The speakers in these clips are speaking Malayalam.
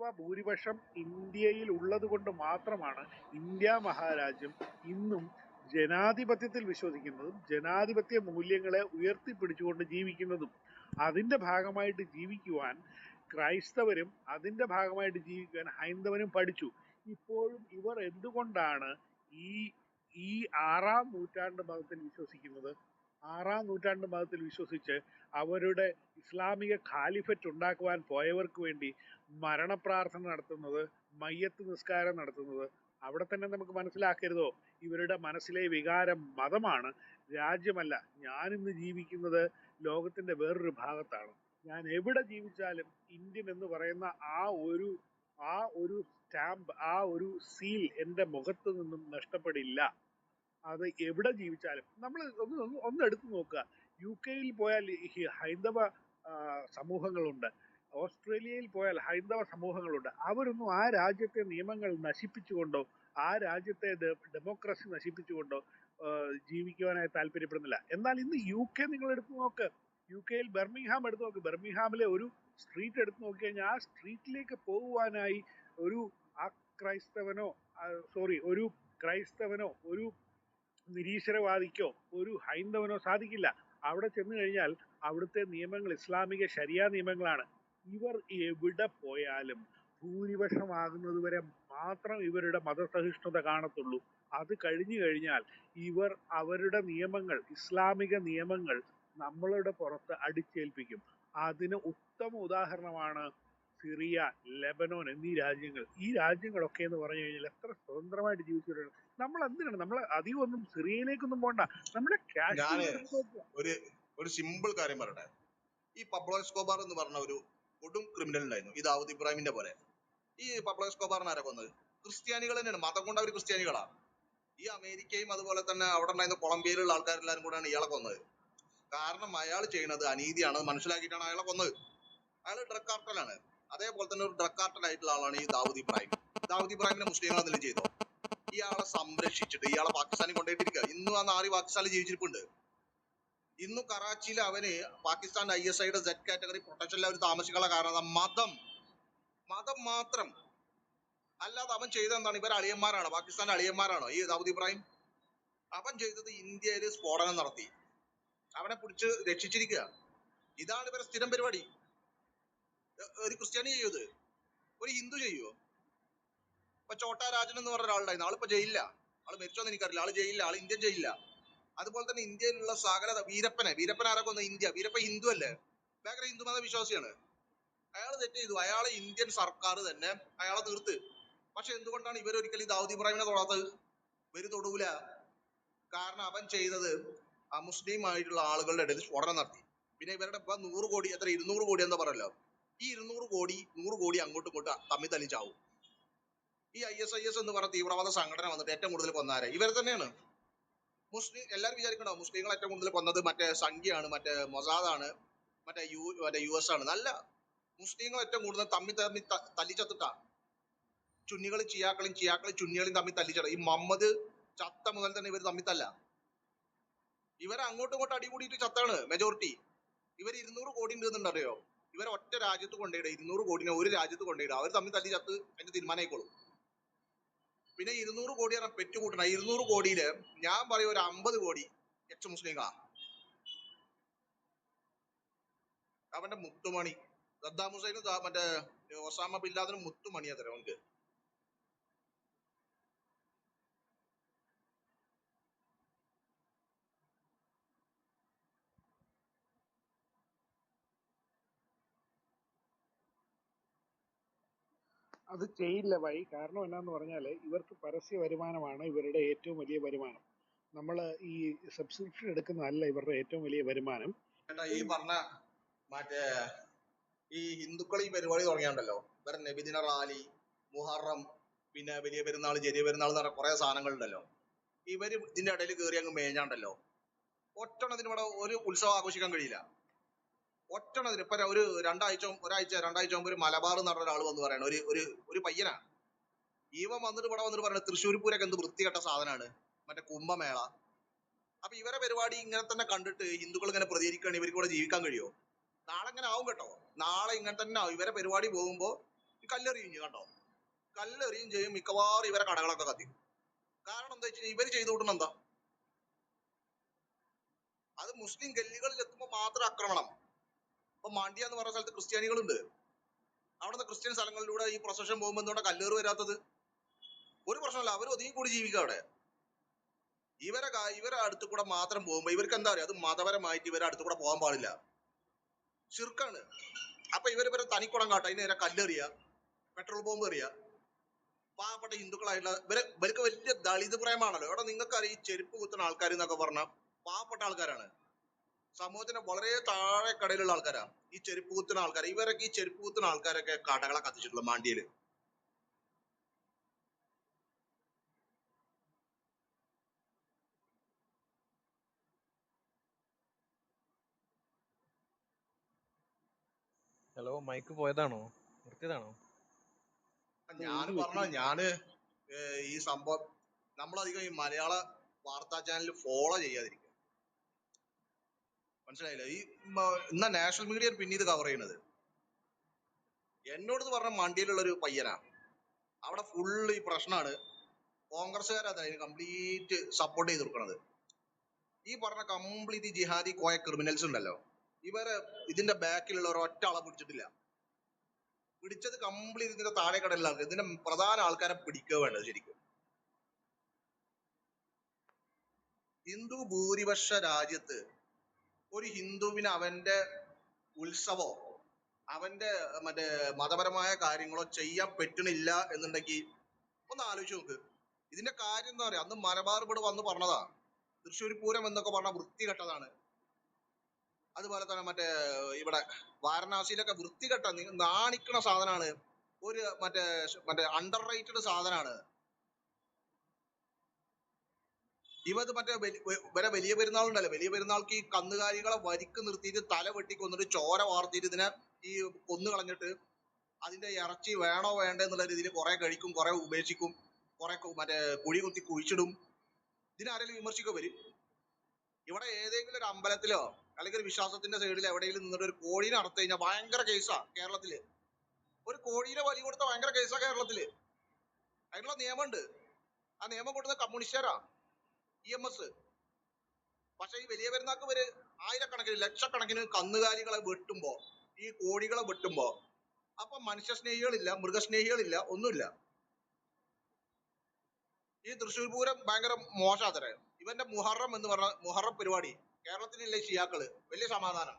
ഹൈന്ദവ ഭൂരിപക്ഷം ഇന്ത്യയിൽ ഉള്ളത് കൊണ്ട് മാത്രമാണ് ഇന്ത്യ മഹാരാജ്യം ഇന്നും ജനാധിപത്യത്തിൽ വിശ്വസിക്കുന്നതും ജനാധിപത്യ മൂല്യങ്ങളെ ഉയർത്തിപ്പിടിച്ചുകൊണ്ട് ജീവിക്കുന്നതും. അതിന്റെ ഭാഗമായിട്ട് ജീവിക്കുവാൻ ക്രൈസ്തവരും അതിന്റെ ഭാഗമായിട്ട് ജീവിക്കുവാൻ ഹൈന്ദവനും പഠിച്ചു. ഇപ്പോഴും ഇവർ എന്തുകൊണ്ടാണ് ഈ ഈ ആറാം നൂറ്റാണ്ട് മതത്തിൽ വിശ്വസിക്കുന്നത്? ആറാം നൂറ്റാണ്ട് മതത്തിൽ വിശ്വസിച്ച് അവരുടെ ഇസ്ലാമിക ഖാലിഫറ്റ് ഉണ്ടാക്കുവാൻ പോയവർക്ക് വേണ്ടി മരണപ്രാർത്ഥന നടത്തുന്നത് മയ്യത്ത് നിസ്കാരം നടത്തുന്നത്. അവിടെ തന്നെ നമുക്ക് മനസ്സിലാക്കരുതോ? ഇവരുടെ മനസ്സിലെ വികാരം മതമാണ്. രാജ്യമല്ല ഞാനിന്ന് ജീവിക്കുന്നത് ലോകത്തിന്റെ വേറൊരു ഭാഗത്താണ്. ഞാൻ എവിടെ ജീവിച്ചാലും ഇന്ത്യൻ എന്ന് പറയുന്ന ആ ഒരു ആ ഒരു സ്റ്റാമ്പ് ആ ഒരു സീൽ എന്റെ മുഖത്ത് നിന്നും നഷ്ടപ്പെടില്ല. അത് എവിടെ ജീവിച്ചാലും. നമ്മൾ ഒന്ന് ഒന്ന് എടുത്തു നോക്കുക. യു കെയിൽ പോയാൽ ഹൈന്ദവ സമൂഹങ്ങളുണ്ട്. ഓസ്ട്രേലിയയിൽ പോയാൽ ഹൈന്ദവ സമൂഹങ്ങളുണ്ട്. അവരൊന്നും ആ രാജ്യത്തെ നിയമങ്ങൾ നശിപ്പിച്ചുകൊണ്ടോ ആ രാജ്യത്തെ ഡെമോക്രസി നശിപ്പിച്ചുകൊണ്ടോ ജീവിക്കുവാനായി താല്പര്യപ്പെടുന്നില്ല. എന്നാൽ ഇന്ന് യു കെ നിങ്ങൾ എടുത്തു നോക്ക്. യു കെയിൽ ബെർമിംഗ്ഹാം എടുത്തു നോക്ക്. ബെർമിംഗ്ഹാമിലെ ഒരു സ്ട്രീറ്റ് എടുത്തു നോക്കി കഴിഞ്ഞാൽ ആ സ്ട്രീറ്റിലേക്ക് പോകുവാനായി ഒരു ആ ക്രൈസ്തവനോ സോറി ഒരു ക്രൈസ്തവനോ ഒരു നിരീശ്വരവാദിക്കോ? ഒരു ഹൈന്ദവനോ സാധിക്കില്ല. അവിടെ ചെന്ന് കഴിഞ്ഞാൽ അവിടുത്തെ നിയമങ്ങൾ ഇസ്ലാമിക ശരിയാ നിയമങ്ങളാണ്. ഇവർ എവിടെ പോയാലും ഭൂരിപക്ഷമാകുന്നത് വരെ മാത്രം ഇവരുടെ മതസഹിഷ്ണുത കാണത്തുള്ളൂ. അത് കഴിഞ്ഞു കഴിഞ്ഞാൽ ഇവർ അവരുടെ നിയമങ്ങൾ ഇസ്ലാമിക നിയമങ്ങൾ നമ്മളുടെ പുറത്ത് അടിച്ചേൽപ്പിക്കും. അതിന് ഉത്തമ ഉദാഹരണമാണ് സിറിയ ലെബനോൻ എന്നീ രാജ്യങ്ങൾ. ഈ രാജ്യങ്ങളൊക്കെ എന്ന് പറഞ്ഞു കഴിഞ്ഞാൽ എത്ര സ്വതന്ത്രമായിട്ട് ജീവിച്ചവരാണ്. നമ്മൾ എന്തിനാണ്? നമ്മൾ അധികം ഒന്നും സിറിയയിലേക്കൊന്നും പോണ്ട. നമ്മുടെ. ഒരു ഒരു സിമ്പിൾ കാര്യം പറയട്ടെ. ഈ പബ്ലോ എസ്കോബാർ എന്ന് പറഞ്ഞ ഒരു കൊടും ക്രിമിനൽ ഉണ്ടായിരുന്നു. ഈ ദാവൂദ് ഇബ്രാഹിമിന്റെ പോലെ. ഈ പബ്ലോ എസ്കോബാറിന് ആരെ കൊന്നത്? ക്രിസ്ത്യാനികൾ തന്നെയാണ്. മതം കൊണ്ട് അവർ ക്രിസ്ത്യാനികളാണ് ഈ അമേരിക്കയും അതുപോലെ തന്നെ അവിടെ ഉണ്ടായിരുന്ന കൊളംബിയയിലുള്ള ആൾക്കാരെല്ലാരും കൂടെയാണ് ഇയാളെ കൊന്നത്. കാരണം അയാൾ ചെയ്യുന്നത് അനീതിയാണ്. മനസ്സിലാക്കിയിട്ടാണ് അയാളെ കൊന്നത്. അയാൾ ഡ്രഗ് കാർട്ടലാണ് അതേപോലെ തന്നെ ഒരു ആയിട്ടുള്ള ആളാണ് ഈ ദാവൂദ് ഇബ്രാഹിം. ദാവൂദ് ഇബ്രാഹിമിനെ മുസ്ലിങ്ങൾ എന്തെങ്കിലും ചെയ്തോ? ഇയാളെ സംരക്ഷിച്ചിട്ട് ഇയാളെ പാകിസ്ഥാനിൽ കൊണ്ടുപോയിട്ടിരിക്കുക ഇന്നും ആ നാറി പാകിസ്ഥാനിൽ ജീവിച്ചിരിപ്പുണ്ട്. ഇന്നും കറാച്ചിയിൽ അവന് പാകിസ്ഥാൻ ഐ എസ് ഐയുടെ സെറ്റ് കാറ്റഗറി പ്രൊട്ടക്ഷനിൽ അവർ താമസിക്കാനുള്ള കാരണം? മതം. മതം മാത്രം. അല്ലാതെ അവൻ ചെയ്തത് എന്താണ്? ഇവർ അളിയന്മാരാണ്. പാകിസ്ഥാൻ അളിയന്മാരാണോ ഈ ദാവൂദ് ഇബ്രാഹിം? അവൻ ചെയ്തത് ഇന്ത്യയിൽ സ്ഫോടനം നടത്തി. അവനെ പിടിച്ച് രക്ഷിച്ചിരിക്കുക ഇതാണ് ഇവരെ സ്ഥിരം പരിപാടി. ഒരു ക്രിസ്ത്യാനി ചെയ്യൂ ഒരു ഹിന്ദു ചെയ്യോ? ഇപ്പൊ ചോട്ടാ രാജൻ എന്ന് പറഞ്ഞ ഒരാളുണ്ടായിരുന്നു ആളിപ്പോ ജയിലില്ല ആൾ മരിച്ചോന്ന് എനിക്കറിയില്ല. ആൾ ജയിലില്ല ആൾ ഇന്ത്യൻ ജയിലില്ല അതുപോലെ തന്നെ ഇന്ത്യയിലുള്ള സകല വീരപ്പനെ. വീരപ്പൻ ആരൊക്കെ ഒന്ന് ഇന്ത്യ. വീരപ്പൻ ഹിന്ദു അല്ലേ? ഭയങ്കര ഹിന്ദു മത വിശ്വാസിയാണ് അയാൾ തെറ്റ് ചെയ്തു. അയാളെ ഇന്ത്യൻ സർക്കാർ തന്നെ അയാളെ തീർത്ത് പക്ഷെ എന്തുകൊണ്ടാണ് ഇവർ ഈ ദാവൂദ് ഇബ്രാഹിമിനെ തൊടാത്തത്? ഇവർ തൊടൂല. കാരണം അവൻ ചെയ്തത് ആ മുസ്ലിം ആയിട്ടുള്ള ആളുകളുടെ ഇടയിൽ സ്ഫോടനം നടത്തി. പിന്നെ ഇവരുടെ ഇപ്പൊ നൂറ് കോടി എത്ര ഇരുന്നൂറ് കോടി എന്താ പറയല്ലോ ഈ ഇരുന്നൂറ് കോടി നൂറ് കോടി അങ്ങോട്ടും ഇങ്ങോട്ടും തമ്മിൽ തല്ലിച്ചാവും. ഈ ഐ എസ് ഐ എസ് എന്ന് പറഞ്ഞ തീവ്രവാദ സംഘടന വന്നിട്ട് ഏറ്റവും കൂടുതൽ കൊന്നാരെ ഇവർ തന്നെയാണ്. മുസ്ലിം എല്ലാവരും വിചാരിക്കണോ? മുസ്ലിങ്ങൾ ഏറ്റവും കൂടുതൽ കൊന്നത് മറ്റേ സംഖ്യയാണ് മറ്റേ മൊസാദാണ് മറ്റേ യു മറ്റേ യു എസ് ആണ്. നല്ല മുസ്ലിങ്ങൾ ഏറ്റവും കൂടുതൽ തമ്മിൽ തമ്മിൽ തല്ലിച്ചത്തിട്ടാ. ചുന്നികളും ചിയാക്കളും ചിയാക്കളും ചുന്നികളും തമ്മിൽ തല്ലിച്ചട ഈ മമ്മദ് ചത്ത മുതൽ തന്നെ ഇവർ തമ്മിൽ തല്ല. ഇവർ അങ്ങോട്ടും ഇങ്ങോട്ടും അടികൂടിയിട്ട് ചത്താണ് മെജോറിറ്റി ഇവർ ഇരുന്നൂറ് കോടി ഉണ്ടെന്നുണ്ടറിയോ ഇവർ ഒറ്റ രാജ്യത്ത് കൊണ്ടുപോയിടുക ഇരുന്നൂറ് കോടിനെ ഒരു രാജ്യത്ത് കൊണ്ടുപോയിടുക അവർ തമ്മിൽ തല്ലി ചത്ത് അതിന്റെ തീരുമാനമായിക്കോളും. പിന്നെ ഇരുന്നൂറ് കോടി പറഞ്ഞ പെറ്റ് കൂട്ടണം ഇരുന്നൂറ് കോടിയിൽ ഞാൻ പറയും ഒരു അമ്പത് കോടി എക്സ് മുസ്ലിങ്ങളാ അവന്റെ മുത്തുമണി സദ്ദാം ഹുസൈനും മറ്റേ ഒസാമ ബില്ലാദിനും മുത്തുമണിയാ തരാം അവൻക്ക്. അത് ചെയ്യില്ല വഴി കാരണം എന്നാന്ന് പറഞ്ഞാൽ ഇവർക്ക് പരസ്യ വരുമാനമാണ് ഇവരുടെ ഏറ്റവും വലിയ വരുമാനം. നമ്മൾ ഈ സബ്സ്ക്രിപ്ഷൻ എടുക്കുന്നതല്ല ഇവരുടെ ഏറ്റവും വലിയ വരുമാനം. ഈ പറഞ്ഞ മറ്റേ ഈ ഹിന്ദുക്കൾ ഈ പരിപാടി തുടങ്ങിയാണ്ടല്ലോ. ഇവരെ നബിദിന റാലി മുഹറം പിന്നെ വലിയ പെരുന്നാൾ ചെറിയ പെരുന്നാൾ എന്ന് പറഞ്ഞ കുറെ സാധനങ്ങളുണ്ടല്ലോ. ഇവർ ഇതിന്റെ ഇടയിൽ കയറി അങ്ങ് മേഞ്ഞാണ്ടല്ലോ. ഒറ്റണത്തിന് ഇവിടെ ഒരു ഉത്സവം ആഘോഷിക്കാൻ കഴിയില്ല. ഒറ്റണത്തിന് ഇപ്പൊ ഒരു രണ്ടാഴ്ച ഒരാഴ്ച രണ്ടാഴ്ച മുമ്പ് ഒരു മലബാർ പറഞ്ഞ ഒരാൾ വന്ന് പറയണ. ഒരു ഒരു ഒരു പയ്യനാണ്. ഇവൻ വന്നിട്ട് ഇവിടെ വന്നിട്ട് പറയണ തൃശ്ശൂർ പൂരൊക്കെ എന്ത് വൃത്തികെട്ട സാധനമാണ് മറ്റേ കുംഭമേള. അപ്പൊ ഇവരെ പരിപാടി ഇങ്ങനെ തന്നെ കണ്ടിട്ട് ഹിന്ദുക്കൾ ഇങ്ങനെ പ്രതികരിക്കുകയാണ് ഇവർക്ക് ഇവിടെ ജീവിക്കാൻ കഴിയുമോ നാളെ ഇങ്ങനെ ആവും കേട്ടോ. നാളെ ഇങ്ങനെ തന്നെ ആവും. ഇവരെ പരിപാടി പോകുമ്പോൾ കല്ലെറിയും കേട്ടോ. കല്ലെറിയും ചെയ്യും മിക്കവാറും ഇവരെ കടകളൊക്കെ കത്തിക്കും. കാരണം എന്താ വെച്ചാൽ ഇവർ ചെയ്തു കൂട്ടണം എന്താ? അത് മുസ്ലിം ഗല്ലികളിൽ എത്തുമ്പോൾ മാത്രം ആക്രമണം. ഇപ്പൊ മാണ്ഡ്യ എന്ന് പറയുന്ന സ്ഥലത്ത് ക്രിസ്ത്യാനികളുണ്ട്. അവിടുത്തെ ക്രിസ്ത്യൻ സ്ഥലങ്ങളിലൂടെ ഈ പ്രൊസഷൻ പോകുമ്പോൾ എന്തുകൊണ്ട് കല്ലേറ് വരാത്തത്? ഒരു പ്രശ്നമല്ല അവർ ഒതുങ്ങി കൂടി ജീവിക്കുക അവിടെ. ഇവരെ ഇവരെ അടുത്ത് കൂടെ മാത്രം പോകുമ്പോ ഇവർക്ക് എന്താ പറയുക അത് മതപരമായിട്ട് ഇവരെ അടുത്ത് കൂടെ പോകാൻ പാടില്ല. ശിർക്കാണ്. അപ്പൊ ഇവർ ഇവരെ തനിക്കുടം കാട്ടുക അതിന് കല്ലെറിയ പെട്രോൾ ബോംബ് എറിയ. പാവപ്പെട്ട ഹിന്ദുക്കളായിട്ടുള്ള ഇവരെ ഇവർക്ക് വലിയ ദളിത് പ്രേമാണല്ലോ. ഇവിടെ നിങ്ങൾക്ക് അറിയാം ഈ ചെരുപ്പ് കുത്തുന്ന ആൾക്കാർ എന്നൊക്കെ പറഞ്ഞാൽ പാവപ്പെട്ട ആൾക്കാരാണ്. സമൂഹത്തിന്റെ വളരെ താഴെ കടയിലുള്ള ആൾക്കാരാ. ഈ ചെരുപ്പ് കുത്തുന്ന ആൾക്കാർ ഇവരൊക്കെ ഈ ചെരുപ്പ് കുത്തുന്ന ആൾക്കാരൊക്കെ കടകളെ കത്തിച്ചിട്ടുള്ള മാണ്ടിയിൽ ഹലോ മൈക്ക് പോയതാണോ? നിർത്തിയതാണോ? ഞാൻ പറഞ്ഞ ഞാൻ ഈ സംഭവം നമ്മളധികം ഈ മലയാള വാർത്താ ചാനൽ ഫോളോ ചെയ്യാതിരിക്കുക. മനസ്സിലായില്ല? ഈ എന്നാ നാഷണൽ മീഡിയ പിന്നെ ഇത് കവർ ചെയ്യണത്? എന്നോട് പറഞ്ഞ മണ്ടിയിലുള്ള ഒരു പയ്യനാ. അവിടെ ഫുള്ള് ഈ പ്രശ്നമാണ് കോൺഗ്രസ്സുകാരാ അതിന് കംപ്ലീറ്റ് സപ്പോർട്ട് ചെയ്ത് കൊടുക്കണത്. ഈ പറഞ്ഞ കംപ്ലീറ്റ് ജിഹാദി കോയ ക്രിമിനൽസ് ഉണ്ടല്ലോ. ഇവരെ ഇതിന്റെ ബാക്കിലുള്ള ഒരൊറ്റ ആളെ പിടിച്ചിട്ടില്ല. പിടിച്ചത് കംപ്ലീറ്റ് ഇതിന്റെ താഴെ കടലിലെ ആൾക്കാർ ഇതിന്റെ പ്രധാന ആൾക്കാരെ പിടിക്കുക വേണ്ടത് ശരിക്കും. ഹിന്ദു ഭൂരിപക്ഷ രാജ്യത്ത് ഒരു ഹിന്ദുവിന് അവന്റെ ഉത്സവോ അവന്റെ മറ്റേ മതപരമായ കാര്യങ്ങളോ ചെയ്യാൻ പറ്റണില്ല എന്നുണ്ടെങ്കിൽ ഒന്ന് ആലോചിച്ച് നോക്ക്. ഇതിന്റെ കാര്യം എന്താ പറയാ അന്ന് മലബാർ ഇവിടെ വന്ന് പറഞ്ഞതാ. തൃശ്ശൂർ പൂരം എന്നൊക്കെ പറഞ്ഞ വൃത്തികെട്ടതാണ് അതുപോലെ തന്നെ മറ്റേ ഇവിടെ വാരണാസിയിലൊക്കെ വൃത്തികെട്ട നാണിക്കണ സാധനമാണ് ഒരു മറ്റേ മറ്റേ അണ്ടർ റേറ്റഡ് സാധനമാണ് ഇവത് മറ്റേ ഇവരെ വലിയ പെരുന്നാൾ ഉണ്ടല്ലോ വലിയ പെരുന്നാൾക്ക് ഈ കന്നുകാലികളെ വരിക്ക് നിർത്തിയിട്ട് തല വെട്ടി കൊന്നിട്ട് ചോര വാർത്തിട്ട് ഇതിനെ ഈ കൊന്നു കളഞ്ഞിട്ട് അതിന്റെ ഇറച്ചി വേണോ വേണ്ട എന്നുള്ള രീതിയിൽ കുറെ കഴിക്കും കുറെ ഉപേക്ഷിക്കും കുറെ മറ്റേ കുഴി കുത്തി കുഴിച്ചിടും. ഇതിനാരെങ്കിലും വിമർശിക്കോ വരും ഇവിടെ ഏതെങ്കിലും ഒരു അമ്പലത്തിലോ അല്ലെങ്കിൽ ഒരു വിശ്വാസത്തിന്റെ സൈഡിൽ എവിടെയെങ്കിലും നിന്നിട്ട് ഒരു കോഴീനെ അറുത്ത് കഴിഞ്ഞാൽ ഭയങ്കര കേസാ കേരളത്തിൽ. ഒരു കോഴീനെ വലി കൊടുത്ത ഭയങ്കര കേസാ കേരളത്തിൽ. അതിനുള്ള നിയമമുണ്ട്. ആ നിയമം കൊടുത്ത കമ്മ്യൂണിസ്റ്റുകാരാ. ഇ എം എസ് പക്ഷെ ഈ വലിയ പെരുന്നാക്ക് ഇവർ ആയിരക്കണക്കിന് ലക്ഷക്കണക്കിന് കന്നുകാലികളെ വെട്ടുമ്പോ ഈ കോടികളെ വെട്ടുമ്പോ അപ്പൊ മനുഷ്യസ്നേഹികളില്ല മൃഗസ്നേഹികളില്ല ഒന്നുമില്ല. ഈ തൃശ്ശൂർ പൂരം ഭയങ്കര മോശാത്തര. ഇവന്റെ മുഹറം എന്ന് പറഞ്ഞ മുഹറം പരിപാടി കേരളത്തിലില്ലേ ഷിയാക്കൾ? വലിയ സമാധാനം.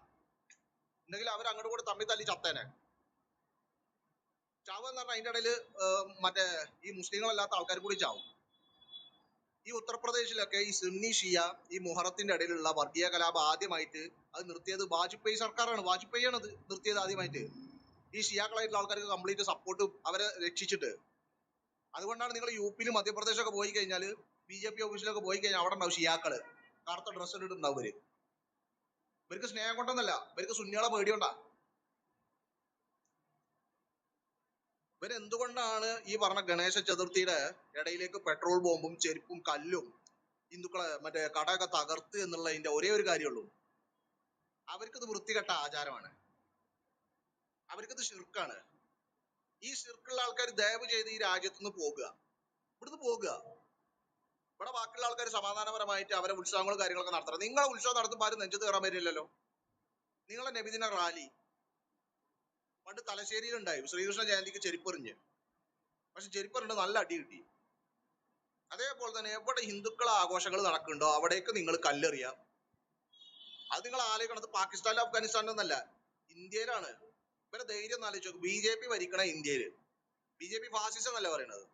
ഉണ്ടെങ്കിൽ അവർ അങ്ങോട്ട് കൂടെ തമ്മിൽ തല്ലി ചത്തേനെ. ചാവ് എന്ന് പറഞ്ഞാൽ അതിന്റെ ഇടയിൽ മറ്റേ ഈ മുസ്ലിങ്ങളല്ലാത്ത ആൾക്കാർ കൂടി ചാവും. ഈ ഉത്തർപ്രദേശിലൊക്കെ ഈ സുന്നി ഷിയ ഈ മുഹറത്തിന്റെ ഇടയിലുള്ള വർഗീയ കലാപം ആദ്യമായിട്ട് അത് നിർത്തിയത് വാജ്പേയി സർക്കാരാണ്. വാജ്പേയി ആണ് അത് നിർത്തിയത് ആദ്യമായിട്ട്. ഈ ഷിയാക്കളായിട്ടുള്ള ആൾക്കാർക്ക് കംപ്ലീറ്റ് സപ്പോർട്ട് അവരെ രക്ഷിച്ചിട്ട്. അതുകൊണ്ടാണ് നിങ്ങൾ യു പിയിലും മധ്യപ്രദേശൊക്കെ പോയി കഴിഞ്ഞാൽ ബി ജെ പി ഓഫീസിലൊക്കെ പോയി കഴിഞ്ഞാൽ അവിടെ ഉണ്ടാവും ഷിയാക്കൾ. കറുത്ത ഡ്രസ്സ് ഇട്ടിട്ടുണ്ടാവും ഇവർ. ഇവർക്ക് സ്നേഹം കൊണ്ടൊന്നല്ല. ഇവർക്ക് സുന്നികളെ പേടിയുണ്ടാ. ഇവർ എന്തുകൊണ്ടാണ് ഈ പറഞ്ഞ ഗണേശ ചതുർത്ഥിയുടെ ഇടയിലേക്ക് പെട്രോൾ ബോംബും ചെരുപ്പും കല്ലും ഹിന്ദുക്കളെ മറ്റേ കടയൊക്കെ തകർത്ത് എന്നുള്ളതിന്റെ ഒരേ ഒരു കാര്യമുള്ളൂ. അവർക്കത് വൃത്തികെട്ട ആചാരമാണ്. അവർക്കത് ഷിർക്കാണ് ഈ ഷിർക്കുള്ള ആൾക്കാർ ദയവ് ചെയ്ത് ഈ രാജ്യത്തു നിന്ന് പോകുക. ഇവിടുന്ന് പോകുക. ഇവിടെ ബാക്കിയുള്ള ആൾക്കാർ സമാധാനപരമായിട്ട് അവരെ ഉത്സവങ്ങളും കാര്യങ്ങളൊക്കെ നടത്തണം. നിങ്ങളെ ഉത്സവം നടത്തുമ്പോൾ ആരും നെഞ്ചത്ത് കയറാൻ വരില്ലല്ലോ നിങ്ങളെ നബിദിന റാലി. പണ്ട് തലശ്ശേരിയിൽ ഉണ്ടായി ശ്രീകൃഷ്ണ ജയന്തിക്ക് ചെരിപ്പെറിഞ്ഞ്. പക്ഷെ ചെരുപ്പെറിഞ്ഞ് നല്ല അടി കിട്ടി. അതേപോലെ തന്നെ എവിടെ ഹിന്ദുക്കളെ ആഘോഷങ്ങൾ നടക്കുന്നുണ്ടോ അവിടേക്ക് നിങ്ങൾ കല്ലെറിയാം. അത് നിങ്ങൾ ആലോചിക്കണത് പാകിസ്ഥാനിലും അഫ്ഗാനിസ്ഥാനിലും ഒന്നല്ല. ഇന്ത്യയിലാണ്. ഇവരെ ധൈര്യം ആലോചിച്ച് നോക്ക്. ബി ജെ പി ഭരിക്കണ ഇന്ത്യയിൽ ബി ജെ പി ഫാസിസം എന്നല്ല പറയണത്